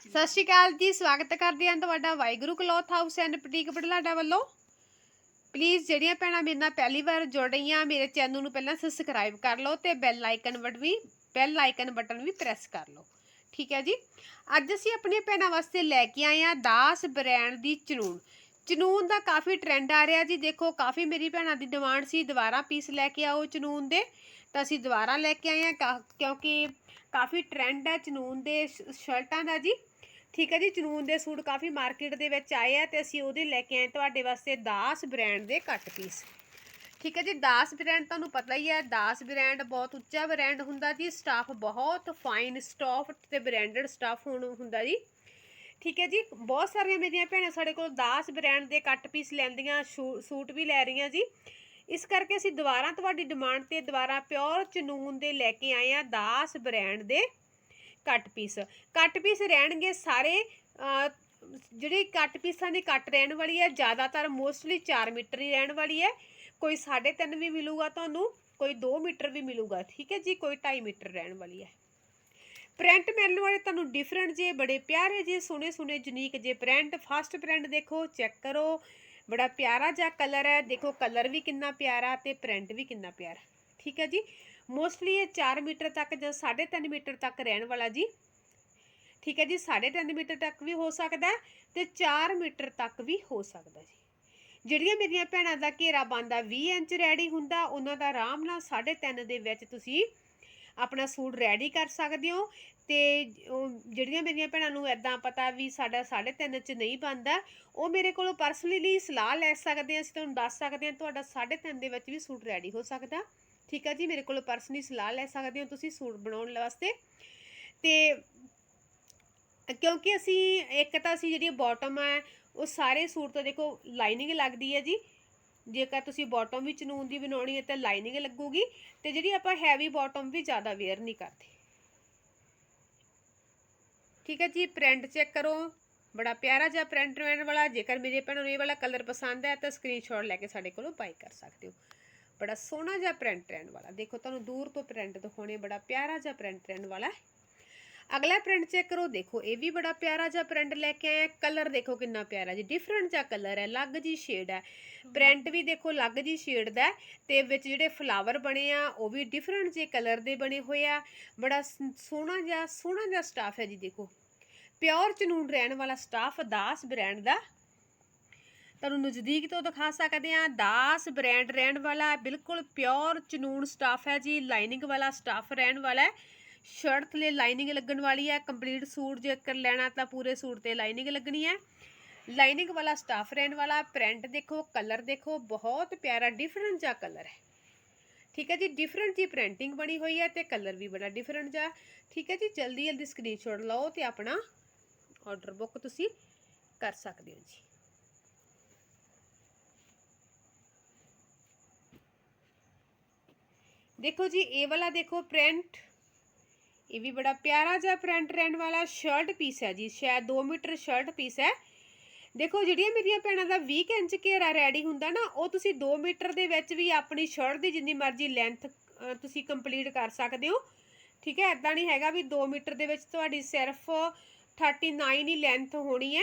ਸਤਿ ਸ਼੍ਰੀ ਅਕਾਲ ਜੀ, ਸਵਾਗਤ ਕਰਦੇ ਹਾਂ ਤੁਹਾਡਾ Waheguru cloth house and boutique Budhlada ਵੱਲੋਂ। ਪਲੀਜ਼ ਜਿਹੜੀਆਂ ਭੈਣਾਂ ਮੇਰੇ ਨਾਲ ਪਹਿਲੀ ਵਾਰ ਜੁੜ ਰਹੀਆਂ, ਮੇਰੇ ਚੈਨਲ ਨੂੰ ਪਹਿਲਾਂ ਸਬਸਕ੍ਰਾਈਬ ਕਰ ਲਓ ਤੇ ਬੈਲ ਆਈਕਨ ਬਟਨ ਵੀ ਬੈਲ ਆਈਕਨ ਬਟਨ ਵੀ ਪ੍ਰੈਸ ਕਰ ਲਓ। ਠੀਕ ਹੈ ਜੀ? ਅੱਜ ਅਸੀਂ ਆਪਣੀਆਂ ਭੈਣਾਂ ਵਾਸਤੇ ਲੈ ਕੇ ਆਏ ਹਾਂ ਦਾਸ ਬ੍ਰਾਂਡ ਦੀ ਚਨੂਨ। ਚਨੂਨ ਦਾ ਕਾਫੀ ਟ੍ਰੈਂਡ ਆ ਰਿਹਾ ਜੀ, ਦੇਖੋ ਕਾਫੀ ਮੇਰੀ ਭੈਣਾਂ ਦੀ ਡਿਮਾਂਡ ਸੀ, ਦੁਬਾਰਾ ਪੀਸ ਲੈ ਕੇ ਆਓ ਚਨੂਨ ਦੇ। ਤਾਂ ਅਸੀਂ ਦੁਬਾਰਾ ਲੈ ਕੇ ਆਏ ਹਾਂ, ਕਾ- ਕਿਉਂਕਿ ਕਾਫੀ ਟ੍ਰੈਂਡ ਹੈ ਚਨੂਨ ਦੇ ਸ਼ਰਟਾਂ ਦਾ ਜੀ। ਠੀਕ ਹੈ ਜੀ ਚਨੂਨ ਦੇ ਸੂਟ ਕਾਫੀ ਮਾਰਕੀਟ ਦੇ ਵਿੱਚ ਆਏ ਆ ਤੇ ਅਸੀਂ ਉਹਦੇ ਲੈ ਕੇ ਆਏ ਤੁਹਾਡੇ ਵਾਸਤੇ ਦਾਸ ਬ੍ਰਾਂਡ ਦੇ ਕੱਟ ਪੀਸ ਠੀਕ ਹੈ ਜੀ, ਦਾਸ ਬ੍ਰਾਂਡ ਤੁਹਾਨੂੰ ਪਤਾ ਹੀ ਹੈ, ਦਾਸ ਬ੍ਰਾਂਡ ਬਹੁਤ ਉੱਚਾ ਬ੍ਰਾਂਡ ਹੁੰਦਾ ਜੀ ਸਟਾਫ ਬਹੁਤ ਫਾਈਨ ਸਟਾਫ ਤੇ ਬ੍ਰਾਂਡਡ ਸਟਾਫ ਹੁੰਦਾ ਜੀ। ਠੀਕ ਹੈ ਜੀ, ਬਹੁਤ ਸਾਰੀਆਂ ਮੇਰੀਆਂ ਭੈਣਾਂ ਸਾਡੇ ਕੋਲ ਦਾਸ ਬ੍ਰਾਂਡ ਦੇ ਕੱਟ ਪੀਸ ਲੈਂਦੀਆਂ, ਸ਼ੂ- ਸੂਟ ਵੀ ਲੈ ਰਹੀਆਂ ਜੀ। ਇਸ ਕਰਕੇ ਅਸੀਂ ਦੁਬਾਰਾ ਤੁਹਾਡੀ ਡਿਮਾਂਡ ਤੇ ਦੁਬਾਰਾ ਪਿਓਰ ਚਨੂਨ ਦੇ ਲੈ ਕੇ ਆਏ ਆ ਦਾਸ ਬ੍ਰਾਂਡ ਦੇ ਕੱਟ ਪੀਸ ਕੱਟ ਪੀਸ ਰਹਿਣਗੇ ਸਾਰੇ ਅਹ, ਜਿਹੜੀ ਕੱਟ ਪੀਸਾਂ ਦੀ ਕੱਟ ਰਹਿਣ ਵਾਲੀ ਹੈ ਜ਼ਿਆਦਾਤਰ ਮੋਸਟਲੀ 4 ਮੀਟਰ ਹੀ ਰਹਿਣ ਵਾਲੀ ਹੈ। ਕੋਈ 3.5 ਵੀ ਮਿਲੂਗਾ ਤੁਹਾਨੂੰ ਕੋਈ 2 ਮੀਟਰ ਵੀ ਮਿਲੂਗਾ ਠੀਕ ਹੈ ਜੀ ਕੋਈ 2.5 ਮੀਟਰ ਰਹਿਣ ਵਾਲੀ ਹੈ। ਪ੍ਰਿੰਟ ਮਿਲਣ ਵਾਲੇ ਤੁਹਾਨੂੰ ਡਿਫਰੈਂਟ ਜੇ ਬੜੇ ਪਿਆਰੇ ਜੇ ਸੋਹਣੇ ਸੋਹਣੇ ਯੂਨੀਕ ਜੇ ਪ੍ਰਿੰਟ ਫਸਟ ਪ੍ਰਿੰਟ ਦੇਖੋ ਚੈੱਕ ਕਰੋ। ਬੜਾ ਪਿਆਰਾ ਜਿਹਾ ਕਲਰ ਹੈ। ਦੇਖੋ ਕਲਰ ਵੀ ਕਿੰਨਾ ਪਿਆਰਾ ਤੇ ਪ੍ਰਿੰਟ ਵੀ ਕਿੰਨਾ ਪਿਆਰਾ। ਠੀਕ ਹੈ ਜੀ? ਮੋਸਟਲੀ ਇਹ 4 ਮੀਟਰ ਤੱਕ ਜਾਂ 3.5 ਮੀਟਰ ਤੱਕ ਰਹਿਣ ਵਾਲਾ ਜੀ। ਠੀਕ ਹੈ ਜੀ? 3.5 ਮੀਟਰ ਤੱਕ ਵੀ ਹੋ ਸਕਦਾ ਹੈ ਤੇ 4 ਮੀਟਰ ਤੱਕ ਵੀ ਹੋ ਸਕਦਾ ਜੀ। ਜਿਹੜੀਆਂ ਮੇਰੀਆਂ ਭੈਣਾਂ ਦਾ ਘੇਰਾ ਬੰਦਾ 20 ਇੰਚ ਰੈਡੀ ਹੁੰਦਾ, ਉਹਨਾਂ ਦਾ ਆਰਾਮ ਨਾਲ 3.5 ਦੇ ਵਿੱਚ ਤੁਸੀਂ ਆਪਣਾ ਸੂਟ ਰੈਡੀ ਕਰ ਸਕਦੇ ਹੋ। ਤੇ ਉਹ ਜਿਹੜੀਆਂ ਮੇਰੀਆਂ ਭੈਣਾਂ ਨੂੰ ਐਦਾਂ ਪਤਾ ਵੀ ਸਾਡਾ 3.5 ਚ ਨਹੀਂ ਬਣਦਾ, ਉਹ ਮੇਰੇ ਕੋਲੋਂ ਪਰਸਨਲੀ ਸਲਾਹ ਲੈ ਸਕਦੇ ਆ, ਅਸੀਂ ਤੁਹਾਨੂੰ ਦੱਸ ਸਕਦੇ ਹਾਂ ਤੁਹਾਡਾ 3.5 ਦੇ ਵਿੱਚ ਵੀ ਸੂਟ ਰੈਡੀ ਹੋ ਸਕਦਾ। ਠੀਕ ਆ ਜੀ, ਮੇਰੇ ਕੋਲੋਂ ਪਰਸਨਲੀ ਸਲਾਹ ਲੈ ਸਕਦੇ ਹੋ ਤੁਸੀਂ ਸੂਟ ਬਣਾਉਣ ਵਾਸਤੇ। ਤੇ ਕਿਉਂਕਿ ਅਸੀਂ, ਇੱਕ ਤਾਂ ਅਸੀਂ ਜਿਹੜੀ ਬਾਟਮ ਹੈ ਉਹ ਸਾਰੇ ਸੂਟ ਤੋਂ ਦੇਖੋ ਲਾਈਨਿੰਗ ਲੱਗਦੀ ਹੈ ਜੀ। ਜੇਕਰ ਤੁਸੀਂ ਬਾਟਮ ਵਿੱਚ ਨੂਨ ਦੀ ਬਣਾਉਣੀ ਹੈ ਤਾਂ ਲਾਈਨਿੰਗ ਲੱਗੂਗੀ ਤੇ ਜਿਹੜੀ ਆਪਾਂ ਹੈਵੀ ਬਾਟਮ ਵੀ ਜ਼ਿਆਦਾ ਵੇਅਰ ਨਹੀਂ ਕਰਦੇ। ਠੀਕ ਹੈ ਜੀ ਪ੍ਰਿੰਟ ਚੈੱਕ ਕਰੋ। ਬੜਾ ਪਿਆਰਾ ਜਿਹਾ ਪ੍ਰਿੰਟ ਰਹਿਣ ਵਾਲਾ, ਜੇਕਰ ਮੇਰੇ ਭੈਣਾਂ ਨੂੰ ਇਹ ਵਾਲਾ ਕਲਰ ਪਸੰਦ ਹੈ ਤਾਂ ਸਕਰੀਨਸ਼ਾਟ ਲੈ ਕੇ ਸਾਡੇ ਕੋਲੋਂ ਬਾਈ ਕਰ ਸਕਦੇ ਹੋ। ਬੜਾ ਸੋਹਣਾ ਜਿਹਾ ਪ੍ਰਿੰਟ ਰਹਿਣ ਵਾਲਾ। ਦੇਖੋ, ਤੁਹਾਨੂੰ ਦੂਰ ਤੋਂ ਪ੍ਰਿੰਟ ਦਿਖਾਉਣੇ, ਬੜਾ ਪਿਆਰਾ ਜਿਹਾ ਪ੍ਰਿੰਟ ਰਹਿਣ ਵਾਲਾ ਅਗਲਾ ਪ੍ਰਿੰਟ ਚੈੱਕ ਕਰੋ, ਦੇਖੋ, ਇਹ ਵੀ ਬੜਾ ਪਿਆਰਾ ਜਿਹਾ ਪ੍ਰਿੰਟ ਲੈ ਕੇ ਆਇਆ। ਕਲਰ ਦੇਖੋ ਕਿੰਨਾ ਪਿਆਰਾ ਜੀ ਡਿਫਰੈਂਟ ਜਿਹਾ ਕਲਰ ਹੈ, ਅਲੱਗ ਜੀ ਸ਼ੇਡ ਹੈ। ਪ੍ਰਿੰਟ ਵੀ ਦੇਖੋ, ਅਲੱਗ ਜੀ ਸ਼ੇਡ ਦਾ ਹੈ ਤੇ ਵਿੱਚ ਜਿਹੜੇ ਫਲਾਵਰ ਬਣੇ ਆ, ਉਹ ਵੀ ਡਿਫਰੈਂਟ ਜੇ ਕਲਰ ਦੇ ਬਣੇ ਹੋਏ ਆ। ਬੜਾ ਸੋਹਣਾ ਜਿਹਾ ਸੋਹਣਾ ਜਿਹਾ ਸਟਾਫ ਹੈ ਜੀ, ਦੇਖੋ। ਪਿਓਰ ਚਨੂਨ ਰਹਿਣ ਵਾਲਾ ਸਟਾਫ ਦਾਸ ਬ੍ਰਾਂਡ ਦਾ। ਤੁਹਾਨੂੰ ਨਜ਼ਦੀਕ ਤੋਂ ਦਿਖਾ ਸਕਦੇ ਆ ਦਾਸ ਬ੍ਰਾਂਡ ਰਹਿਣ ਵਾਲਾ, ਬਿਲਕੁਲ ਪਿਓਰ ਚਨੂਨ ਸਟਾਫ ਹੈ ਜੀ ਲਾਈਨਿੰਗ ਵਾਲਾ ਸਟਾਫ ਰਹਿਣ ਵਾਲਾ ਹੈ। ਸ਼ਰਟ ਥਲੇ ਲਾਈਨਿੰਗ ਲੱਗਣ ਵਾਲੀ ਹੈ, ਕੰਪਲੀਟ ਸੂਟ ਜੇਕਰ ਲੈਣਾ ਤਾਂ ਪੂਰੇ ਸੂਟ ਤੇ ਲਾਈਨਿੰਗ ਲੱਗਣੀ ਹੈ। ਲਾਈਨਿੰਗ ਵਾਲਾ ਸਟਾਫ ਰਹਿਣ ਵਾਲਾ ਪ੍ਰਿੰਟ ਦੇਖੋ ਕਲਰ ਦੇਖੋ, ਬਹੁਤ ਪਿਆਰਾ ਡਿਫਰੈਂਟ ਜਿਹਾ ਕਲਰ ਹੈ। ਠੀਕ ਹੈ ਜੀ ਡਿਫਰੈਂਟ ਜੀ ਪ੍ਰਿੰਟਿੰਗ ਬਣੀ ਹੋਈ ਹੈ ਤੇ ਕਲਰ ਵੀ ਬੜਾ ਡਿਫਰੈਂਟ ਜਿਹਾ। ਠੀਕ ਹੈ ਜੀ, ਜਲਦੀ ਜਲਦੀ ਸਕਰੀਨਸ਼ਾਟ ਲਓ ਤੇ ਆਪਣਾ ਆਰਡਰ ਬੁੱਕ ਤੁਸੀਂ ਕਰ ਸਕਦੇ ਹੋ ਜੀ। ਦੇਖੋ ਜੀ, ਇਹ ਵਾਲਾ ਦੇਖੋ ਪ੍ਰਿੰਟ ਇਹ ਵੀ ਬੜਾ ਪਿਆਰਾ ਜਿਹਾ ਪ੍ਰਿੰਟ ਰਹਿਣ ਵਾਲਾ ਸ਼ਰਟ ਪੀਸ ਹੈ ਜੀ, ਸ਼ਾਇਦ 2 ਮੀਟਰ ਸ਼ਰਟ ਪੀਸ ਹੈ। ਦੇਖੋ, ਜਿਹੜੀਆਂ ਮੇਰੀਆਂ ਭੈਣਾਂ ਦਾ 20 ਇੰਚ ਘੇਰਾ ਰੈਡੀ ਹੁੰਦਾ ਨਾ, ਉਹ ਤੁਸੀਂ 2 ਮੀਟਰ ਦੇ ਵਿੱਚ ਵੀ ਆਪਣੀ ਸ਼ਰਟ ਦੀ ਜਿੰਨੀ ਮਰਜ਼ੀ ਲੈਂਥ ਤੁਸੀਂ ਕੰਪਲੀਟ ਕਰ ਸਕਦੇ ਹੋ। ਠੀਕ ਹੈ ਐਦਾਂ ਨਹੀਂ ਹੈਗਾ ਵੀ 2 ਮੀਟਰ ਦੇ ਵਿੱਚ ਤੁਹਾਡੀ ਸਿਰਫ 39 ਹੀ ਲੈਂਥ ਹੋਣੀ ਹੈ।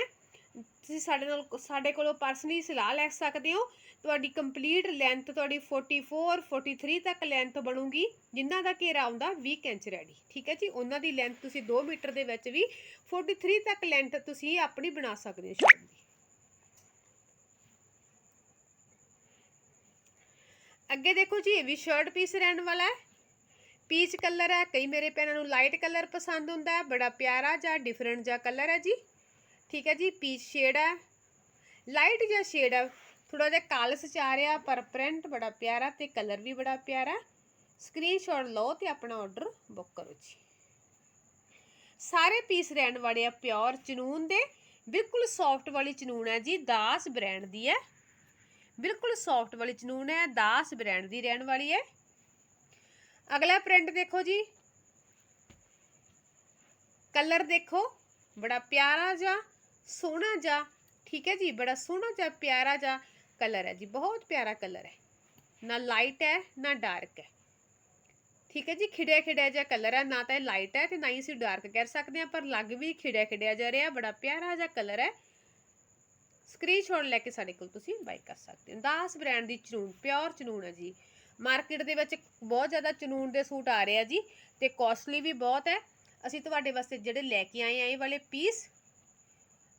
ਤੁਸੀਂ ਸਾਡੇ ਨਾਲ, ਸਾਡੇ ਕੋਲੋਂ ਪਰਸਨਲੀ ਸਲਾਹ ਲੈ ਸਕਦੇ ਹੋ। ਤੁਹਾਡੀ ਕੰਪਲੀਟ ਲੈਂਥ ਤੁਹਾਡੀ 44 43 ਤੱਕ ਲੈਂਥ ਬਣੂਗੀ ਜਿਨ੍ਹਾਂ ਦਾ ਘੇਰਾ ਆਉਂਦਾ 20 ਇੰਚ ਰੈਡੀ ਠੀਕ ਹੈ ਜੀ? ਉਹਨਾਂ ਦੀ ਲੈਂਥ ਤੁਸੀਂ 2 ਮੀਟਰ ਦੇ ਵਿੱਚ ਵੀ 43 ਤੱਕ ਲੈਂਥ ਤੁਸੀਂ ਆਪਣੀ ਬਣਾ ਸਕਦੇ ਹੋ ਸ਼ਰਟ ਦੀ। ਅੱਗੇ ਦੇਖੋ ਜੀ, ਇਹ ਵੀ ਸ਼ਰਟ ਪੀਸ ਰਹਿਣ ਵਾਲਾ ਹੈ। ਪੀਚ ਕਲਰ ਹੈ, ਕਈ ਮੇਰੇ ਭੈਣਾਂ ਨੂੰ ਲਾਈਟ ਕਲਰ ਪਸੰਦ ਹੁੰਦਾ ਹੈ, ਬੜਾ ਪਿਆਰਾ ਜਾਂ ਡਿਫਰੈਂਟ ਜਾਂ ਕਲਰ ਹੈ ਜੀ। ਠੀਕ ਹੈ ਜੀ ਪੀਚ ਸ਼ੇਡ ਹੈ। ਲਾਈਟ ਜਿਹਾ ਸ਼ੇਡ ਹੈ। ਥੋੜਾ ਜਿਹਾ ਕਾਲਸ ਚ ਆ ਰਿਹਾ, ਪਰ ਪ੍ਰਿੰਟ ਬੜਾ ਪਿਆਰਾ ਤੇ ਕਲਰ ਵੀ ਬੜਾ ਪਿਆਰਾ। ਸਕਰੀਨਸ਼ਾਟ ਲਓ ਤੇ ਆਪਣਾ ਆਰਡਰ ਬੁੱਕ ਕਰੋ ਜੀ। ਸਾਰੇ ਪੀਸ ਰਹਿਣ ਵਾਲੇ ਆ ਪਿਓਰ ਚਨੂਨ ਦੇ। ਬਿਲਕੁਲ ਸੌਫਟ ਵਾਲੀ ਚਨੂਨ ਹੈ ਜੀ, ਦਾਸ ਬ੍ਰਾਂਡ ਦੀ ਹੈ। ਬਿਲਕੁਲ ਸੌਫਟ ਵਾਲੀ ਚਨੂਨ ਹੈ, ਦਾਸ ਬ੍ਰਾਂਡ ਦੀ ਰਹਿਣ ਵਾਲੀ ਹੈ। ਅਗਲਾ ਪ੍ਰਿੰਟ ਦੇਖੋ ਜੀ। ਕਲਰ ਦੇਖੋ, ਬੜਾ ਪਿਆਰਾ ਜਿਹਾ, ਸੋਹਣਾ ਜਿਹਾ, ਠੀਕ ਹੈ ਜੀ, ਬੜਾ ਸੋਹਣਾ ਜਿਹਾ, ਪਿਆਰਾ ਜਿਹਾ। ਕਲਰ ਹੈ ਜੀ, ਬਹੁਤ ਪਿਆਰਾ ਕਲਰ ਹੈ। ਨਾ ਲਾਈਟ ਹੈ, ਨਾ ਡਾਰਕ ਹੈ। ਠੀਕ ਹੈ ਜੀ ਖਿੜਿਆ ਖਿੜਿਆ ਜਿਹਾ ਕਲਰ ਹੈ, ਨਾ ਤਾਂ ਇਹ ਲਾਈਟ ਹੈ ਤੇ ਨਾ ਹੀ ਅਸੀਂ ਡਾਰਕ ਕਹਿ ਸਕਦੇ ਹਾਂ, ਪਰ ਲੱਗ ਵੀ ਖਿੜਿਆ ਖਿੜਿਆ ਜਾ ਰਿਹਾ, ਬੜਾ ਪਿਆਰਾ ਜਿਹਾ ਕਲਰ ਹੈ। ਸਕਰੀਨਸ਼ਾਟ ਲੈ ਕੇ ਸਾਡੇ ਕੋਲ ਤੁਸੀਂ ਬਾਈ ਕਰ ਸਕਦੇ ਹੋ। ਦਾਸ ਬ੍ਰਾਂਡ ਦੀ ਚਨੂਨ ਪਿਓਰ ਚਨੂਨ ਹੈ ਜੀ। ਮਾਰਕੀਟ ਦੇ ਵਿੱਚ ਬਹੁਤ ਜ਼ਿਆਦਾ ਚਨੂਨ ਦੇ ਸੂਟ ਆ ਰਹੇ ਆ ਜੀ ਤੇ ਕਾਸਟਲੀ ਵੀ ਬਹੁਤ ਹੈ। ਅਸੀਂ ਤੁਹਾਡੇ ਵਾਸਤੇ ਜਿਹੜੇ ਲੈ ਕੇ ਆਏ ਆ, ਇਹ ਵਾਲੇ ਪੀਸ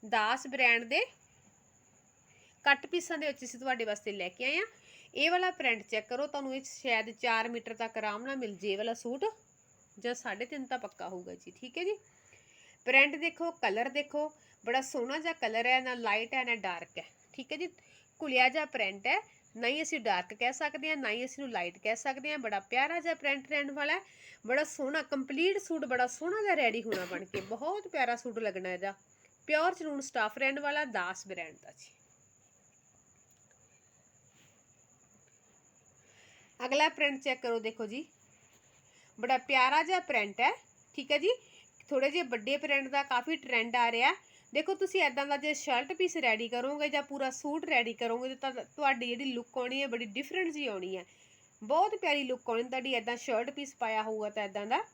ਦਾਸ ਬ੍ਰਾਂਡ ਦੇ ਕੱਟ ਪੀਸਾਂ ਦੇ ਵਿੱਚ ਅਸੀਂ ਤੁਹਾਡੇ ਵਾਸਤੇ ਲੈ ਕੇ ਆਏ ਆ ਇਹ ਵਾਲਾ ਪ੍ਰਿੰਟ ਚੈੱਕ ਕਰੋ, ਤੁਹਾਨੂੰ ਇਹ ਸ਼ਾਇਦ 4 ਮੀਟਰ ਤੱਕ ਆਰਾਮ ਨਾਲ ਮਿਲ ਜੇ ਇਹ ਵਾਲਾ ਸੂਟ। ਜਾਂ 3.5 ਤਾਂ ਪੱਕਾ ਹੋਊਗਾ ਜੀ, ਠੀਕ ਹੈ ਜੀ? ਪ੍ਰਿੰਟ ਦੇਖੋ ਕਲਰ ਦੇਖੋ, ਬੜਾ ਸੋਹਣਾ ਜਿਹਾ ਕਲਰ ਹੈ, ਨਾ ਲਾਈਟ ਹੈ, ਨਾ ਡਾਰਕ ਹੈ, ਠੀਕ ਹੈ ਜੀ? ਕੁਲਿਆ ਜਿਹਾ ਪ੍ਰਿੰਟ ਹੈ, ਨਾ ਹੀ ਅਸੀਂ ਡਾਰਕ ਕਹਿ ਸਕਦੇ ਹਾਂ, ਨਾ ਹੀ ਅਸੀਂ ਨੂੰ ਲਾਈਟ ਕਹਿ ਸਕਦੇ ਹਾਂ, ਬੜਾ ਪਿਆਰਾ ਜਿਹਾ ਪ੍ਰਿੰਟ ਰਹਿਣ ਵਾਲਾ ਹੈ। ਬੜਾ ਸੋਹਣਾ ਕੰਪਲੀਟ ਸੂਟ, ਬੜਾ ਸੋਹਣਾ ਜਿਹਾ ਰੈਡੀ ਹੋਣਾ ਬਣ ਕੇ, ਬਹੁਤ ਪਿਆਰਾ ਸੂਟ ਲੱਗਣਾ ਇਹਦਾ। ਪਿਓਰ ਚਨੂਨ ਸਟਾਫ ਰਹਿਣ ਵਾਲਾ, ਦਾਸ ਬ੍ਰਾਂਡ ਦਾ ਜੀ। ਅਗਲਾ ਪ੍ਰਿੰਟ ਚੈੱਕ ਕਰੋ, ਦੇਖੋ ਜੀ। ਬੜਾ ਪਿਆਰਾ ਜਿਹਾ ਪ੍ਰਿੰਟ ਹੈ, ਠੀਕ ਹੈ ਜੀ? ਥੋੜੇ ਜਿਹੇ ਵੱਡੇ ਪ੍ਰਿੰਟ ਦਾ ਕਾਫੀ ਟ੍ਰੈਂਡ ਆ ਰਿਹਾ। ਦੇਖੋ, ਤੁਸੀਂ ਐਦਾਂ ਦਾ ਜੇ ਸ਼ਰਟ ਪੀਸ ਰੈਡੀ ਕਰੋਗੇ ਜਾਂ ਪੂਰਾ ਸੂਟ ਰੈਡੀ ਕਰੋਗੇ, ਤਾਂ ਤੁਹਾਡੀ ਜਿਹੜੀ ਲੁੱਕ ਆਉਣੀ ਹੈ, ਬੜੀ ਡਿਫਰੈਂਟ ਜੀ ਆਉਣੀ ਹੈ। ਬਹੁਤ ਪਿਆਰੀ ਲੁੱਕ ਆਉਣੀ, ਤੁਹਾਡੀ ਐਦਾਂ ਸ਼ਰਟ ਪੀਸ ਪਾਇਆ ਹੋਊਗਾ ਤਾਂ ਐਦਾਂ ਦਾ।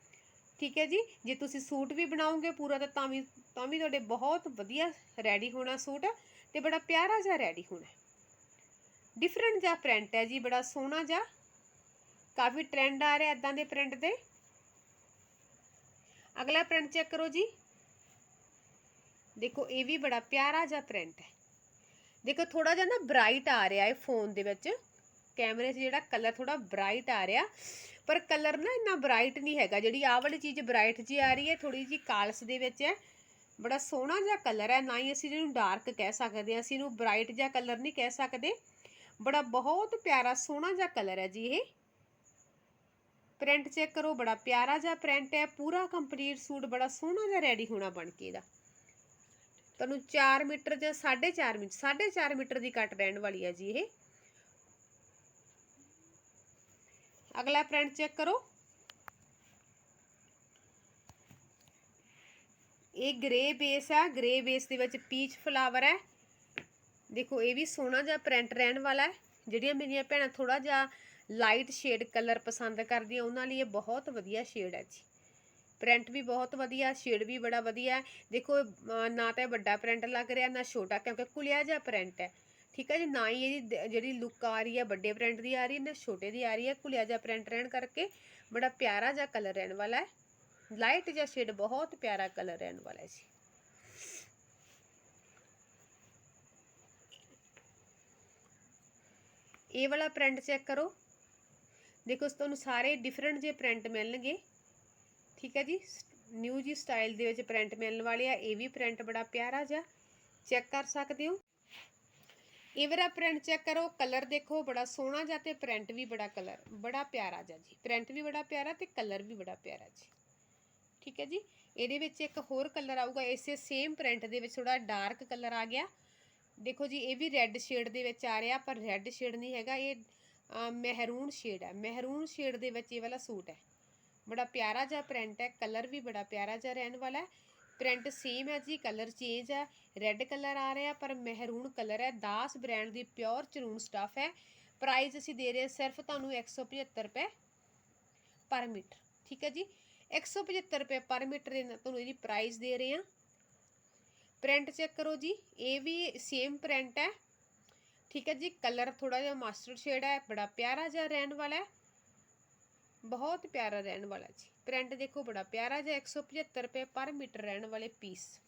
ਠੀਕ ਹੈ ਜੀ? ਜੇ ਤੁਸੀਂ ਸੂਟ ਵੀ ਬਣਾਓਗੇ ਪੂਰਾ, ਤਾਂ ਤਾਂ ਵੀ ਤਾਂ ਵੀ ਤੁਹਾਡੇ ਬਹੁਤ ਵਧੀਆ ਰੈਡੀ ਹੋਣਾ ਸੂਟ ਤੇ ਬੜਾ ਪਿਆਰਾ ਜਿਹਾ ਰੈਡੀ ਹੋਣਾ। ਡਿਫਰੈਂਟ ਜਿਹਾ ਪ੍ਰਿੰਟ ਹੈ ਜੀ, ਬੜਾ ਸੋਹਣਾ ਜਿਹਾ। ਕਾਫੀ ਟ੍ਰੈਂਡ ਆ ਰਿਹਾ ਇਦਾਂ ਦੇ ਪ੍ਰਿੰਟ ਦੇ ਅਗਲਾ ਪ੍ਰਿੰਟ ਚੈੱਕ ਕਰੋ ਜੀ। ਦੇਖੋ, ਇਹ ਵੀ ਬੜਾ ਪਿਆਰਾ ਜਿਹਾ ਪ੍ਰਿੰਟ ਹੈ। ਦੇਖੋ ਥੋੜਾ ਜਿਹਾ ਨਾ ਬ੍ਰਾਈਟ ਆ ਰਿਹਾ ਹੈ ਫੋਨ ਦੇ ਵਿੱਚ। ਕੈਮਰੇ 'ਚ ਜਿਹੜਾ ਕਲਰ ਥੋੜਾ ਬ੍ਰਾਈਟ ਆ ਰਿਹਾ। ਪਰ ਕਲਰ ਨਾ ਇੰਨਾ ਬ੍ਰਾਈਟ ਨਹੀਂ ਹੈਗਾ। ਜਿਹੜੀ ਆਹ ਵਾਲੀ ਚੀਜ਼ ਬ੍ਰਾਈਟ ਜੀ ਆ ਰਹੀ ਹੈ ਥੋੜੀ ਜੀ ਕਾਲਸ ਦੇ ਵਿੱਚ ਹੈ। ਬੜਾ ਸੋਹਣਾ ਜਿਹਾ ਕਲਰ ਹੈ। ਨਾ ਹੀ ਅਸੀਂ ਇਹਨੂੰ ਡਾਰਕ ਕਹਿ ਸਕਦੇ ਹਾਂ। ਅਸੀਂ ਇਹਨੂੰ ਬ੍ਰਾਈਟ ਜਿਹਾ ਕਲਰ ਨਹੀਂ ਕਹਿ ਸਕਦੇ। ਬੜਾ ਬਹੁਤ ਪਿਆਰਾ ਸੋਹਣਾ ਜਿਹਾ ਕਲਰ ਹੈ ਜੀ ਇਹ। ਪ੍ਰਿੰਟ ਚੈੱਕ ਕਰੋ, ਬੜਾ ਪਿਆਰਾ ਜਿਹਾ ਪ੍ਰਿੰਟ ਹੈ, ਪੂਰਾ ਕੰਪਲੀਟ ਸੂਟ ਬੜਾ ਸੋਹਣਾ ਜਿਹਾ ਰੈਡੀ ਹੋਣਾ ਬਣ ਕੇ ਇਹਦਾ। ਤੁਹਾਨੂੰ 4 ਮੀਟਰ ਜਾਂ 4.5 ਮੀਟਰ 4.5 ਮੀਟਰ ਦੀ ਕੱਟ ਰਹਿਣ ਵਾਲੀ ਹੈ ਜੀ ਇਹ। ਅਗਲਾ ਪ੍ਰਿੰਟ ਚੈੱਕ ਕਰੋ। ਇਹ ਗ੍ਰੇ ਬੇਸ ਆ ਗ੍ਰੇ ਬੇਸ ਦੇ ਵਿੱਚ ਪੀਚ ਫਲਾਵਰ ਹੈ। ਦੇਖੋ, ਇਹ ਵੀ ਸੋਹਣਾ ਜਿਹਾ ਪ੍ਰਿੰਟ ਰਹਿਣ ਵਾਲਾ ਹੈ। ਜਿਹੜੀਆਂ ਮੇਰੀਆਂ ਭੈਣਾਂ ਥੋੜਾ ਜਿਹਾ ਲਾਈਟ ਸ਼ੇਡ ਕਲਰ ਪਸੰਦ ਕਰਦੀਆਂ ਉਹਨਾਂ ਲਈ ਇਹ ਬਹੁਤ ਵਧੀਆ ਸ਼ੇਡ ਹੈ ਜੀ। ਪ੍ਰਿੰਟ ਵੀ ਬਹੁਤ ਵਧੀਆ, ਸ਼ੇਡ ਵੀ ਬੜਾ ਵਧੀਆ ਦੇਖੋ ਨਾ ਤਾਂ ਇਹ ਵੱਡਾ ਪ੍ਰਿੰਟ ਲੱਗ ਰਿਹਾ, ਨਾ ਛੋਟਾ, ਕਿਉਂਕਿ ਕੁਲਿਆ ਜਿਹਾ ਪ੍ਰਿੰਟ ਹੈ। ਠੀਕ ਹੈ ਜੀ, ਨਾ ਹੀ ਇਹਦੀ ਜਿਹੜੀ ਲੁੱਕ ਆ ਰਹੀ ਹੈ, ਵੱਡੇ ਪ੍ਰਿੰਟ ਦੀ ਆ ਰਹੀ ਹੈ, ਨਾ ਛੋਟੇ ਦੀ ਆ ਰਹੀ ਹੈ ਕੁਲਿਆ ਜਿਹਾ ਪ੍ਰਿੰਟ ਰਹਿਣ ਕਰਕੇ ਬੜਾ ਪਿਆਰਾ ਜਿਹਾ ਕਲਰ ਰਹਿਣ ਵਾਲਾ ਹੈ। ਲਾਈਟ ਜਿਹਾ ਸ਼ੇਡ, ਬਹੁਤ ਪਿਆਰਾ ਕਲਰ ਰਹਿਣ ਵਾਲਾ ਹੈ ਜੀ। ਇਹ ਵਾਲਾ ਪ੍ਰਿੰਟ ਚੈੱਕ ਕਰੋ। ਦੇਖੋ ਤੁਹਾਨੂੰ ਸਾਰੇ ਡਿਫਰੈਂਟ ਜੇ ਪ੍ਰਿੰਟ ਮਿਲਣਗੇ। ਠੀਕ ਹੈ ਜੀ? ਨਿਊ ਜੀ ਸਟਾਈਲ ਦੇ ਵਿੱਚ ਪ੍ਰਿੰਟ ਮਿਲਣ ਵਾਲੇ ਆ, ਇਹ ਵੀ ਪ੍ਰਿੰਟ ਬੜਾ ਪਿਆਰਾ ਜਿਹਾ। ਚੈੱਕ ਕਰ ਸਕਦੇ ਹੋ? ਇਹ ਵਾਲਾ ਪ੍ਰਿੰਟ ਚੈੱਕ ਕਰੋ ਕਲਰ ਦੇਖੋ, ਬੜਾ ਸੋਹਣਾ ਜਿਹਾ ਤੇ ਪ੍ਰਿੰਟ ਵੀ ਬੜਾ ਕਲਰ ਬੜਾ ਪਿਆਰਾ ਜਿਹਾ ਜੀ। ਪ੍ਰਿੰਟ ਵੀ ਬੜਾ ਪਿਆਰਾ ਤੇ ਕਲਰ ਵੀ ਬੜਾ ਪਿਆਰਾ ਜੀ। ਠੀਕ ਹੈ ਜੀ? ਇਹਦੇ ਵਿੱਚ ਇੱਕ ਹੋਰ ਕਲਰ ਆਊਗਾ, ਇਸੇ ਸੇਮ ਪ੍ਰਿੰਟ ਦੇ ਵਿੱਚ ਥੋੜਾ ਡਾਰਕ ਕਲਰ ਆ ਗਿਆ। ਦੇਖੋ ਜੀ, ਇਹ ਵੀ ਰੈੱਡ ਸ਼ੇਡ ਦੇ ਵਿੱਚ ਆ ਰਿਹਾ, ਪਰ ਰੈੱਡ ਸ਼ੇਡ ਨਹੀਂ ਹੈਗਾ, ਇਹ ਮਹਿਰੂਨ ਸ਼ੇਡ ਹੈ। ਮਹਿਰੂਨ ਸ਼ੇਡ ਦੇ ਵਿੱਚ ਇਹ ਵਾਲਾ ਸੂਟ ਹੈ। ਬੜਾ ਪਿਆਰਾ ਜਿਹਾ ਪ੍ਰਿੰਟ ਹੈ। ਕਲਰ ਵੀ ਬੜਾ ਪਿਆਰਾ ਜਿਹਾ ਰਹਿਣ ਵਾਲਾ ਹੈ। ਪ੍ਰਿੰਟ ਸੇਮ ਹੈ ਜੀ ਕਲਰ ਚੇਂਜ ਹੈ। ਰੈੱਡ ਕਲਰ ਆ ਰਿਹਾ, ਪਰ ਮਹਿਰੂਨ ਕਲਰ ਹੈ। ਦਾਸ ਬ੍ਰਾਂਡ ਦੀ ਪਿਓਰ ਚਰੂਨ ਸਟਫ ਹੈ। ਪ੍ਰਾਈਸ ਅਸੀਂ ਦੇ ਰਹੇ ਹਾਂ ਸਿਰਫ ਤੁਹਾਨੂੰ 175 ਰੁਪਏ ਪਰ ਮੀਟਰ। ਠੀਕ ਹੈ ਜੀ? 175 ਰੁਪਏ ਪਰ ਮੀਟਰ ਦੇ ਨਾਲ ਤੁਹਾਨੂੰ ਇਹਦੀ ਪ੍ਰਾਈਸ ਦੇ ਰਹੇ ਹਾਂ। ਪ੍ਰਿੰਟ ਚੈੱਕ ਕਰੋ ਜੀ। ਇਹ ਵੀ ਸੇਮ ਪ੍ਰਿੰਟ ਹੈ। ਠੀਕ ਹੈ ਜੀ ਕਲਰ ਥੋੜਾ ਜਿਹਾ ਮਾਸਟਰ ਸ਼ੇਡ ਹੈ, ਬੜਾ ਪਿਆਰਾ ਜਿਹਾ ਰਹਿਣ ਵਾਲਾ ਹੈ। ਬਹੁਤ ਪਿਆਰਾ ਰਹਿਣ ਵਾਲਾ ਜੀ। ਪ੍ਰਿੰਟ ਦੇਖੋ, ਬੜਾ ਪਿਆਰਾ ਜਿਹਾ 175 ਰੁਪਏ ਪਰ ਮੀਟਰ ਰਹਿਣ ਵਾਲੇ ਪੀਸ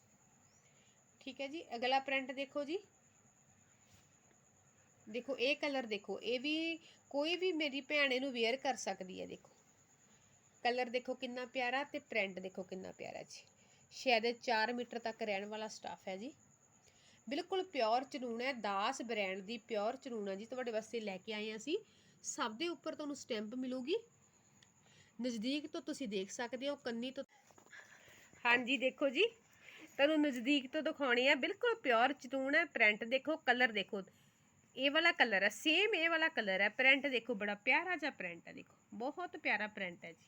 ਠੀਕ ਹੈ ਜੀ, ਅਗਲਾ ਪ੍ਰਿੰਟ ਦੇਖੋ ਜੀ। ਦੇਖੋ, ਇਹ ਕਲਰ ਦੇਖੋ, ਇਹ ਵੀ ਕੋਈ ਵੀ ਮੇਰੀ ਭੈਣ ਇਹਨੂੰ ਵੇਅਰ ਕਰ ਸਕਦੀ ਹੈ, ਦੇਖੋ। ਕਲਰ ਦੇਖੋ ਕਿੰਨਾ ਪਿਆਰਾ ਤੇ ਪ੍ਰਿੰਟ ਦੇਖੋ ਕਿੰਨਾ ਪਿਆਰਾ ਜੀ। ਸ਼ਾਇਦ ਇਹ 4 ਮੀਟਰ ਤੱਕ ਰਹਿਣ ਵਾਲਾ ਸਟਾਫ ਹੈ ਜੀ। ਬਿਲਕੁਲ ਪਿਓਰ ਚਨੂਨ ਹੈ, ਦਾਸ ਬ੍ਰਾਂਡ ਦੀ ਪਿਓਰ ਚਨੂਨ ਹੈ ਜੀ, ਤੁਹਾਡੇ ਵਾਸਤੇ ਲੈ ਕੇ ਆਏ ਹਾਂ ਅਸੀਂ। ਸਭ ਦੇ ਉੱਪਰ ਤੁਹਾਨੂੰ ਸਟੈਂਪ ਮਿਲੂਗੀ। ਨਜ਼ਦੀਕ ਤੋਂ ਤੁਸੀਂ ਦੇਖ ਸਕਦੇ ਹੋ, ਕੰਨੀ ਤੋਂ ਹਾਂਜੀ, ਦੇਖੋ ਜੀ। ਤੁਹਾਨੂੰ ਨਜ਼ਦੀਕ ਤੋਂ ਦਿਖਾਉਣੀ ਹੈ, ਬਿਲਕੁਲ ਪਿਓਰ ਚਨੂਨ ਹੈ। ਪ੍ਰਿੰਟ ਦੇਖੋ ਕਲਰ ਦੇਖੋ। ਇਹ ਵਾਲਾ ਕਲਰ ਹੈ ਸੇਮ ਇਹ ਵਾਲਾ ਕਲਰ ਹੈ। ਪ੍ਰਿੰਟ ਦੇਖੋ, ਬੜਾ ਪਿਆਰਾ ਜਿਹਾ ਪ੍ਰਿੰਟ ਹੈ, ਦੇਖੋ। ਬਹੁਤ ਪਿਆਰਾ ਪ੍ਰਿੰਟ ਹੈ ਜੀ।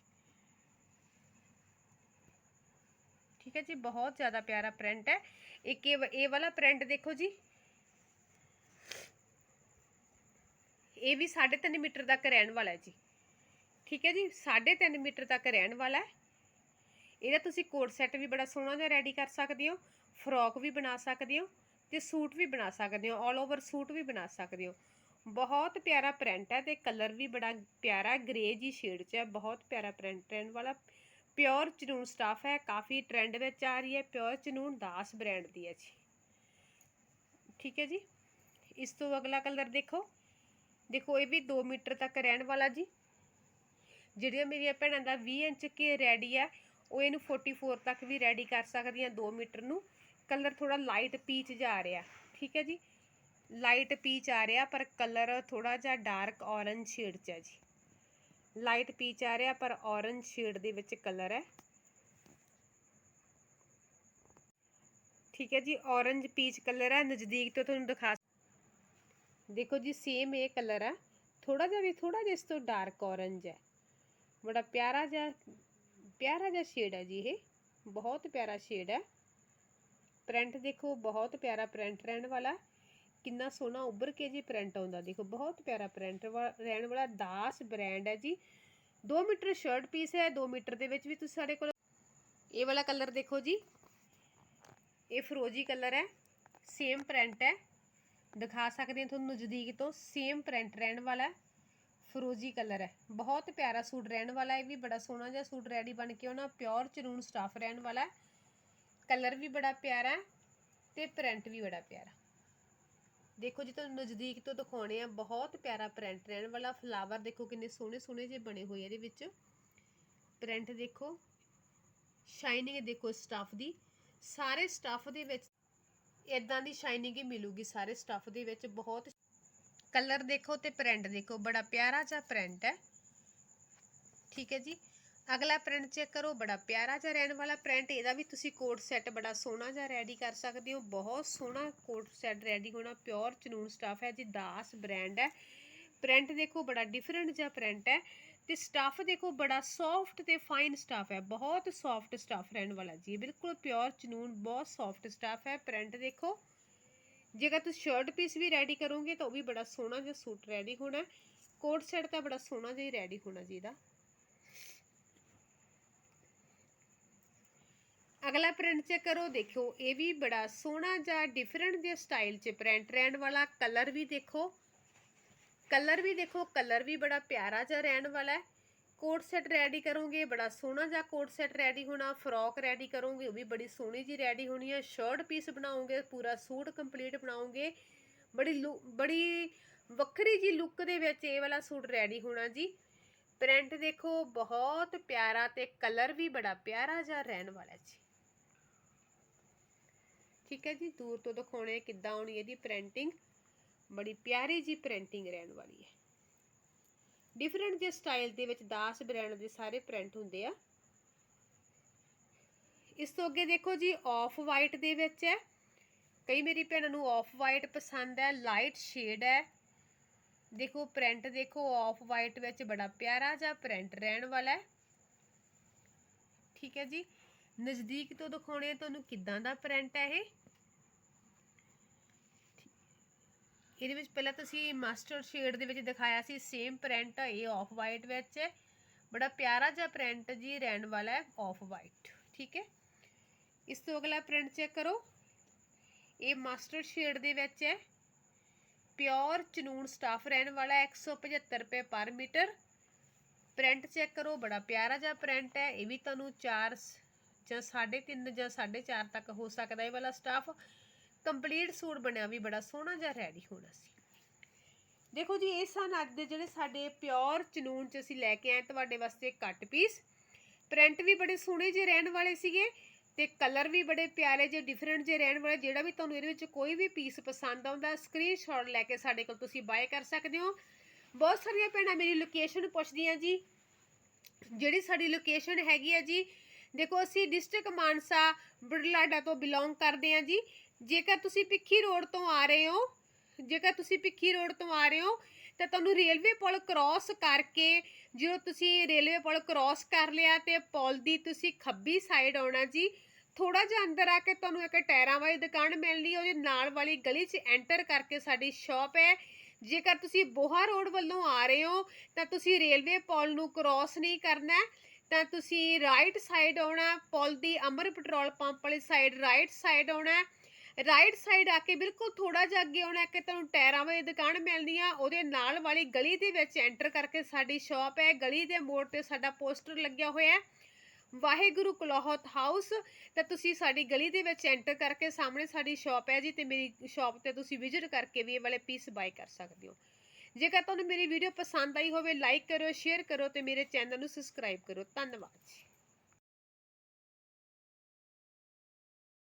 ਠੀਕ ਹੈ ਜੀ, ਬਹੁਤ ਜ਼ਿਆਦਾ ਪਿਆਰਾ ਪ੍ਰਿੰਟ ਹੈ। ਇੱਕ ਇਹ ਵਾਲਾ ਪ੍ਰਿੰਟ ਦੇਖੋ ਜੀ। ਇਹ ਵੀ 3.5 ਮੀਟਰ ਤੱਕ ਰਹਿਣ ਵਾਲਾ ਹੈ ਜੀ। ਠੀਕ ਹੈ ਜੀ 3.5 ਮੀਟਰ ਤੱਕ ਰਹਿਣ ਵਾਲਾ ਹੈ। ਇਹਦਾ ਤੁਸੀਂ ਕੋਟ ਸੈੱਟ ਵੀ ਬੜਾ ਸੋਹਣਾ ਜਿਹਾ ਰੈਡੀ ਕਰ ਸਕਦੇ ਹੋ ਫਰੋਕ ਵੀ ਬਣਾ ਸਕਦੇ ਹੋ ਤੇ ਸੂਟ ਵੀ ਬਣਾ ਸਕਦੇ ਹੋ ਆਲ ਓਵਰ ਸੂਟ ਵੀ ਬਣਾ ਸਕਦੇ ਹੋ। ਬਹੁਤ ਪਿਆਰਾ ਪ੍ਰਿੰਟ ਹੈ ਤੇ ਕਲਰ ਵੀ ਬੜਾ ਪਿਆਰਾ ਗ੍ਰੇ ਜੀ ਸ਼ੇਡ 'ਚ ਹੈ, ਬਹੁਤ ਪਿਆਰਾ ਪ੍ਰਿੰਟ ਰਹਿਣ ਵਾਲਾ। ਪਿਓਰ ਚਨੂਨ ਸਟਾਫ ਹੈ, ਕਾਫੀ ਟ੍ਰੈਂਡ ਵਿੱਚ ਆ ਰਹੀ ਹੈ, ਪਿਓਰ ਚਨੂਨ ਦਾਸ ਬ੍ਰਾਂਡ ਦੀ ਹੈ ਜੀ। ਠੀਕ ਹੈ ਜੀ? ਇਸ ਤੋਂ ਅਗਲਾ ਕਲਰ ਦੇਖੋ। ਦੇਖੋ, ਇਹ ਵੀ 2 ਮੀਟਰ ਤੱਕ ਰਹਿਣ ਵਾਲਾ ਜੀ। ਜਿਹੜੀਆਂ ਮੇਰੀਆਂ ਭੈਣਾਂ ਦਾ 20 ਇੰਚ ਕੇ ਰੈਡੀ ਹੈ, ਉਹ ਇਹਨੂੰ 44 ਤੱਕ ਵੀ ਰੈਡੀ ਕਰ ਸਕਦੀਆਂ 2 ਮੀਟਰ ਨੂੰ। ਕਲਰ ਥੋੜਾ ਲਾਈਟ ਪੀਚ ਜਾ ਰਿਹਾ। ਠੀਕ ਹੈ ਜੀ? ਲਾਈਟ ਪੀਚ ਆ ਰਿਹਾ, ਪਰ ਕਲਰ ਥੋੜਾ ਜਿਹਾ ਡਾਰਕ ਔਰੰਜ ਸ਼ੇਡ 'ਚ ਹੈ ਜੀ। ਲਾਈਟ ਪੀਚ ਆ ਰਿਹਾ, ਪਰ ਔਰੰਜ ਸ਼ੇਡ ਦੇ ਵਿੱਚ ਕਲਰ ਹੈ। ਠੀਕ ਹੈ ਜੀ, ਔਰੰਜ ਪੀਚ ਕਲਰ ਹੈ, ਨਜ਼ਦੀਕ ਤੋਂ ਤੁਹਾਨੂੰ ਦਿਖਾ ਦੇਖੋ ਜੀ ਸੇਮ ਇਹ ਕਲਰ ਹੈ। ਥੋੜਾ ਜਿਹਾ ਵੀ ਥੋੜਾ ਜਿਹਾ ਇਸ ਤੋਂ ਡਾਰਕ ਔਰੰਜ ਹੈ। ਬੜਾ ਪਿਆਰਾ ਜਿਹਾ ਪਿਆਰਾ ਜਿਹਾ ਸ਼ੇਡ ਹੈ ਜੀ ਇਹ। ਬਹੁਤ ਪਿਆਰਾ ਸ਼ੇਡ ਹੈ। ਪ੍ਰਿੰਟ ਦੇਖੋ, ਬਹੁਤ ਪਿਆਰਾ ਪ੍ਰਿੰਟ ਰਹਿਣ ਵਾਲਾ। ਕਿੰਨਾ ਸੋਹਣਾ ਉੱਭਰ ਕੇ ਜੀ ਪ੍ਰਿੰਟ ਆਉਂਦਾ, ਦੇਖੋ ਬਹੁਤ ਪਿਆਰਾ ਪ੍ਰਿੰਟ ਰਹਿਣ ਵਾਲਾ ਦਾਸ ਬ੍ਰਾਂਡ ਹੈ ਜੀ। 2 ਮੀਟਰ ਸ਼ਰਟ ਪੀਸ ਹੈ 2 ਮੀਟਰ ਦੇ ਵਿੱਚ ਵੀ ਤੁਸੀਂ ਸਾਡੇ ਕੋਲ ਇਹ ਵਾਲਾ ਕਲਰ ਦੇਖੋ ਜੀ। ਇਹ ਫਰੋਜੀ ਕਲਰ ਹੈ ਸੇਮ ਪ੍ਰਿੰਟ ਹੈ। ਦਿਖਾ ਸਕਦੇ ਹਾਂ ਤੁਹਾਨੂੰ ਨਜ਼ਦੀਕ ਤੋਂ ਸੇਮ ਪ੍ਰਿੰਟ ਰਹਿਣ ਵਾਲਾ ਫਰੋਜੀ ਕਲਰ ਹੈ। ਬਹੁਤ ਪਿਆਰਾ ਸੂਟ ਰਹਿਣ ਵਾਲਾ, ਇਹ ਵੀ ਬੜਾ ਸੋਹਣਾ ਜਿਹਾ ਸੂਟ ਰੈਡੀ ਬਣ ਕੇ ਆਉਣਾ ਪਿਓਰ ਚਰੂਨ ਸਟਾਫ ਰਹਿਣ ਵਾਲਾ ਕਲਰ ਵੀ ਬੜਾ ਪਿਆਰਾ ਹੈ ਤੇ ਪ੍ਰਿੰਟ ਵੀ ਬੜਾ ਪਿਆਰਾ। ਦੇਖੋ ਜੀ, ਤੁਹਾਨੂੰ ਨਜ਼ਦੀਕ ਤੋਂ ਦਿਖਾਉਣੇ ਆ, ਬਹੁਤ ਪਿਆਰਾ ਪ੍ਰਿੰਟ ਰਹਿਣ ਵਾਲਾ ਫਲਾਵਰ ਦੇਖੋ ਕਿੰਨੇ ਸੋਹਣੇ ਸੋਹਣੇ ਜਿਹੇ ਬਣੇ ਹੋਏ ਇਹਦੇ ਵਿੱਚ। ਪ੍ਰਿੰਟ ਦੇਖੋ ਸ਼ਾਈਨਿੰਗ ਦੇਖੋ ਸਟਾਫ ਦੀ। ਸਾਰੇ ਸਟਾਫ ਦੇ ਵਿੱਚ ਇਦਾਂ ਦੀ ਸ਼ਾਈਨਿੰਗ ਹੀ ਮਿਲੂਗੀ ਸਾਰੇ ਸਟਾਫ ਦੇ ਵਿੱਚ, ਬਹੁਤ ਕਲਰ ਦੇਖੋ ਤੇ ਪ੍ਰਿੰਟ ਦੇਖੋ, ਬੜਾ ਪਿਆਰਾ ਜਿਹਾ ਪ੍ਰਿੰਟ ਹੈ। ਠੀਕ ਹੈ ਜੀ। ਅਗਲਾ ਪ੍ਰਿੰਟ ਚੈੱਕ ਕਰੋ, ਬੜਾ ਪਿਆਰਾ ਜਿਹਾ ਰਹਿਣ ਵਾਲਾ ਪ੍ਰਿੰਟ ਇਹਦਾ ਵੀ ਤੁਸੀਂ ਕੋਟ ਸੈੱਟ ਬੜਾ ਸੋਹਣਾ ਜਿਹਾ ਰੈਡੀ ਕਰ ਸਕਦੇ ਹੋ, ਬਹੁਤ ਸੋਹਣਾ ਕੋਟ ਸੈੱਟ ਰੈਡੀ ਹੋਣਾ ਪਿਓਰ ਚਨੂਨ ਸਟਾਫ ਹੈ ਜੀ, ਦਾਸ ਬ੍ਰਾਂਡ ਹੈ। ਪ੍ਰਿੰਟ ਦੇਖੋ, ਬੜਾ ਡਿਫਰੈਂਟ ਜਿਹਾ ਪ੍ਰਿੰਟ ਹੈ ਤੇ ਸਟਾਫ ਦੇਖੋ, ਬੜਾ ਸੌਫਟ ਤੇ ਫਾਈਨ ਸਟਾਫ ਹੈ, ਬਹੁਤ ਸੌਫਟ ਸਟਾਫ ਰਹਿਣ ਵਾਲਾ ਜੀ ਬਿਲਕੁਲ ਪਿਓਰ ਚਨੂਨ ਬਹੁਤ ਸੌਫਟ ਸਟਾਫ ਹੈ। ਪ੍ਰਿੰਟ ਦੇਖੋ, ਜੇਕਰ ਤੁਸੀਂ ਸ਼ਰਟ ਪੀਸ ਵੀ ਰੈਡੀ ਕਰੋਗੇ ਤਾਂ ਉਹ ਵੀ ਬੜਾ ਸੋਹਣਾ ਜਿਹਾ ਸੂਟ ਰੈਡੀ ਹੋਣਾ ਕੋਟ ਸੈੱਟ ਤਾਂ ਬੜਾ ਸੋਹਣਾ ਜਿਹਾ ਹੀ ਰੈਡੀ ਹੋਣਾ ਜੀ ਇਹਦਾ। ਅਗਲਾ ਪ੍ਰਿੰਟ ਚੈੱਕ ਕਰੋ ਦੇਖੋ ਇਹ ਵੀ ਬੜਾ ਸੋਹਣਾ ਜਿਹਾ ਡਿਫਰੈਂਟ ਜਿਹਾ ਸਟਾਈਲ 'ਚ ਪ੍ਰਿੰਟ ਰਹਿਣ ਵਾਲਾ ਕਲਰ ਵੀ ਦੇਖੋ ਕਲਰ ਵੀ ਦੇਖੋ ਕਲਰ ਵੀ ਬੜਾ ਪਿਆਰਾ ਜਿਹਾ ਰਹਿਣ ਵਾਲਾ ਹੈ ਕੋਟ ਸੈੱਟ ਰੈਡੀ ਕਰੋਗੇ ਬੜਾ ਸੋਹਣਾ ਜਿਹਾ ਕੋਟ ਸੈੱਟ ਰੈਡੀ ਹੋਣਾ ਫਰੋਕ ਰੈਡੀ ਕਰੋਗੇ ਉਹ ਵੀ ਬੜੀ ਸੋਹਣੀ ਜੀ ਰੈਡੀ ਹੋਣੀ ਹੈ ਸ਼ਰਟ ਪੀਸ ਬਣਾਓਗੇ ਪੂਰਾ ਸੂਟ ਕੰਪਲੀਟ ਬਣਾਓਗੇ ਬੜੀ ਲੁ- ਬੜੀ ਵੱਖਰੀ ਜੀ ਲੁੱਕ ਦੇ ਵਿੱਚ ਇਹ ਵਾਲਾ ਸੂਟ ਰੈਡੀ ਹੋਣਾ ਜੀ ਪ੍ਰਿੰਟ ਦੇਖੋ ਬਹੁਤ ਪਿਆਰਾ ਤੇ ਕਲਰ ਵੀ ਬੜਾ ਪਿਆਰਾ ਜਿਹਾ ਰਹਿਣ ਵਾਲਾ ਜੀ ਠੀਕ ਹੈ ਜੀ, ਦੂਰ ਤੋਂ ਦਿਖਾਉਣੇ ਕਿੱਦਾਂ ਆਉਣੀ ਇਹਦੀ ਪ੍ਰਿੰਟਿੰਗ ਬੜੀ ਪਿਆਰੀ ਜੀ ਪ੍ਰਿੰਟਿੰਗ ਰਹਿਣ ਵਾਲੀ ਹੈ। ਡਿਫਰੈਂਟ ਜਿਹੇ ਸਟਾਈਲ ਦੇ ਵਿੱਚ ਦਾਸ ਬ੍ਰਾਂਡ ਦੇ ਸਾਰੇ ਪ੍ਰਿੰਟ ਹੁੰਦੇ ਆ। ਇਸ ਤੋਂ ਅੱਗੇ ਦੇਖੋ ਜੀ ਆਫ ਵਾਈਟ ਦੇ ਵਿੱਚ ਹੈ। ਕਈ ਮੇਰੀ ਭੈਣਾਂ ਨੂੰ ਆਫ ਵਾਈਟ ਪਸੰਦ ਹੈ ਲਾਈਟ ਸ਼ੇਡ ਹੈ। ਦੇਖੋ ਪ੍ਰਿੰਟ ਦੇਖੋ ਆਫ ਵਾਈਟ ਵਿੱਚ ਬੜਾ ਪਿਆਰਾ ਜਿਹਾ ਪ੍ਰਿੰਟ ਰਹਿਣ ਵਾਲਾ ਹੈ। ਠੀਕ ਹੈ ਜੀ, ਨਜ਼ਦੀਕ ਤੋਂ ਦਿਖਾਉਣੇ ਆ ਤੁਹਾਨੂੰ ਕਿੱਦਾਂ ਦਾ ਪ੍ਰਿੰਟ ਹੈ ਇਹ। ਇਹਦੇ ਵਿੱਚ ਪਹਿਲਾਂ ਤੁਸੀਂ ਮਾਸਟਰ ਸ਼ੇਡ ਦੇ ਵਿੱਚ ਦਿਖਾਇਆ ਸੀ ਸੇਮ ਪ੍ਰਿੰਟ ਇਹ ਆਫ ਵਾਈਟ ਵਿੱਚ। ਹੈ ਬੜਾ ਪਿਆਰਾ ਜਿਹਾ ਪ੍ਰਿੰਟ ਜੀ ਰਹਿਣ ਵਾਲਾ ਹੈ ਆਫ ਵਾਈਟ ਠੀਕ ਹੈ? ਇਸ ਤੋਂ ਅਗਲਾ ਪ੍ਰਿੰਟ ਚੈੱਕ ਕਰੋ। ਇਹ ਮਾਸਟਰ ਸ਼ੇਡ ਦੇ ਵਿੱਚ ਹੈ। ਪਿਓਰ ਚਨੂਨ ਸਟਾਫ ਰਹਿਣ ਵਾਲਾ ਹੈ, 175 ਰੁਪਏ ਪਰ ਮੀਟਰ। ਪ੍ਰਿੰਟ ਚੈੱਕ ਕਰੋ ਬੜਾ ਪਿਆਰਾ ਜਿਹਾ ਪ੍ਰਿੰਟ ਹੈ। ਇਹ ਵੀ ਤੁਹਾਨੂੰ 4 ਜਾਂ 3.5 ਜਾਂ 4.5 ਤੱਕ ਹੋ ਸਕਦਾ ਇਹ ਵਾਲਾ ਸਟਾਫ ਕੰਪਲੀਟ ਸੂਟ ਬਣਿਆ ਵੀ ਬੜਾ ਸੋਹਣਾ ਜਿਹਾ ਰੈਡੀ ਹੋਣਾ ਸੀ। ਦੇਖੋ ਜੀ, ਇਹ ਸਨ ਅੱਜ ਦੇ ਜਿਹੜੇ ਸਾਡੇ ਪਿਓਰ ਚਨੂਨ ਚ ਅਸੀਂ ਲੈ ਕੇ ਆਏ ਤੁਹਾਡੇ ਵਾਸਤੇ ਕੱਟ ਪੀਸ ਪ੍ਰਿੰਟ ਵੀ ਬੜੇ ਸੋਹਣੇ ਜਿਹੇ ਰਹਿਣ ਵਾਲੇ ਸੀਗੇ ਤੇ ਕਲਰ ਵੀ ਬੜੇ ਪਿਆਰੇ ਜਿਹੇ ਡਿਫਰੈਂਟ ਜਿਹੇ ਰਹਿਣ ਵਾਲੇ। ਜਿਹੜਾ ਵੀ ਤੁਹਾਨੂੰ ਇਹਦੇ ਵਿੱਚ ਕੋਈ ਵੀ ਪੀਸ ਪਸੰਦ ਆਉਂਦਾ ਸਕਰੀਨਸ਼ਾਟ ਲੈ ਕੇ ਸਾਡੇ ਕੋਲ ਤੁਸੀਂ ਬਾਏ ਕਰ ਸਕਦੇ ਹੋ। ਬਹੁਤ ਸਾਰੀਆਂ ਭੈਣਾਂ ਮੇਰੀ ਲੋਕੇਸ਼ਨ ਪੁੱਛਦੀਆਂ ਜੀ। ਜਿਹੜੀ ਸਾਡੀ ਲੋਕੇਸ਼ਨ ਹੈਗੀ ਹੈ ਜੀ, ਦੇਖੋ ਅਸੀਂ ਡਿਸਟ੍ਰਿਕਟ ਮਾਨਸਾ, ਬੁਢਲਾਡਾ ਤੋਂ ਬਿਲੋਂਗ ਕਰਦੇ ਹਾਂ ਜੀ। ਜੇਕਰ ਤੁਸੀਂ ਪਿੱਖੀ ਰੋਡ ਤੋਂ ਆ ਰਹੇ ਹੋ, ਜੇਕਰ ਤੁਸੀਂ ਪਿੱਖੀ ਰੋਡ ਤੋਂ ਆ ਰਹੇ ਹੋ, ਤਾਂ ਤੁਹਾਨੂੰ ਰੇਲਵੇ ਪੁਲ ਕ੍ਰਾਸ ਕਰਕੇ, ਜਦੋਂ ਤੁਸੀਂ ਰੇਲਵੇ ਪੁਲ ਕ੍ਰਾਸ ਕਰ ਲਿਆ ਤੇ ਪੁਲ ਦੀ ਤੁਸੀਂ ਖੱਬੀ ਸਾਈਡ ਆਉਣਾ ਜੀ ਥੋੜਾ ਜਿਹਾ ਅੰਦਰ ਆ ਕੇ ਤੁਹਾਨੂੰ ਇੱਕ ਟਾਇਰਾਂ ਵਾਲੀ ਦੁਕਾਨ ਮਿਲਣੀ ਉਹਦੇ ਨਾਲ ਵਾਲੀ ਗਲੀ 'ਚ ਐਂਟਰ ਕਰਕੇ ਸਾਡੀ ਸ਼ਾਪ ਹੈ। ਜੇਕਰ ਤੁਸੀਂ ਬੋਹਾ ਰੋਡ ਵੱਲੋਂ ਆ ਰਹੇ ਹੋ, ਤਾਂ ਤੁਸੀਂ ਰੇਲਵੇ ਪੁਲ ਨੂੰ ਕ੍ਰਾਸ ਨਹੀਂ ਕਰਨਾ, ਤਾਂ ਤੁਸੀਂ ਰਾਈਟ ਸਾਈਡ ਆਉਣਾ, ਪੁਲ ਦੀ ਅਮਰ ਪੈਟਰੋਲ ਪੰਪ ਵਾਲੀ ਸਾਈਡ ਰਾਈਟ ਸਾਈਡ ਆਉਣਾ ਰਾਈਟ ਸਾਈਡ ਆ ਕੇ ਬਿਲਕੁਲ ਥੋੜਾ ਜਿਹਾ ਅੱਗੇ ਆਉਣਾ ਕਿ ਤੁਹਾਨੂੰ ਟਾਇਰਾਂ ਵਾਲੀ ਦੁਕਾਨ ਮਿਲਦੀ ਆ, ਉਹਦੇ ਨਾਲ ਵਾਲੀ ਗਲੀ ਦੇ ਵਿੱਚ ਐਂਟਰ ਕਰਕੇ ਸਾਡੀ ਸ਼ਾਪ ਹੈ, ਗਲੀ ਦੇ ਮੋੜ ਤੇ ਸਾਡਾ ਪੋਸਟਰ ਲੱਗਿਆ ਹੋਇਆ ਹੈ। ਵਾਹਿਗੁਰੂ ਕਲੋਹਤ ਹਾਊਸ ਤਾਂ ਤੁਸੀਂ ਸਾਡੀ ਗਲੀ ਦੇ ਵਿੱਚ ਐਂਟਰ ਕਰਕੇ ਸਾਹਮਣੇ ਸਾਡੀ ਸ਼ਾਪ ਹੈ ਜੀ ਤੇ ਮੇਰੀ ਸ਼ਾਪ ਤੇ ਤੁਸੀਂ ਵਿਜ਼ਿਟ ਕਰਕੇ ਵੀ ਇਹ ਵਾਲੇ ਪੀਸ ਬਾਈ ਕਰ ਸਕਦੇ ਹੋ। ਜੇਕਰ ਤੁਹਾਨੂੰ ਮੇਰੀ ਵੀਡੀਓ ਪਸੰਦ ਆਈ ਹੋਵੇ ਲਾਈਕ ਕਰੋ ਸ਼ੇਅਰ ਕਰੋ ਤੇ ਮੇਰੇ ਚੈਨਲ ਨੂੰ ਸਬਸਕ੍ਰਾਈਬ ਕਰੋ ਧੰਨਵਾਦ ਜੀ।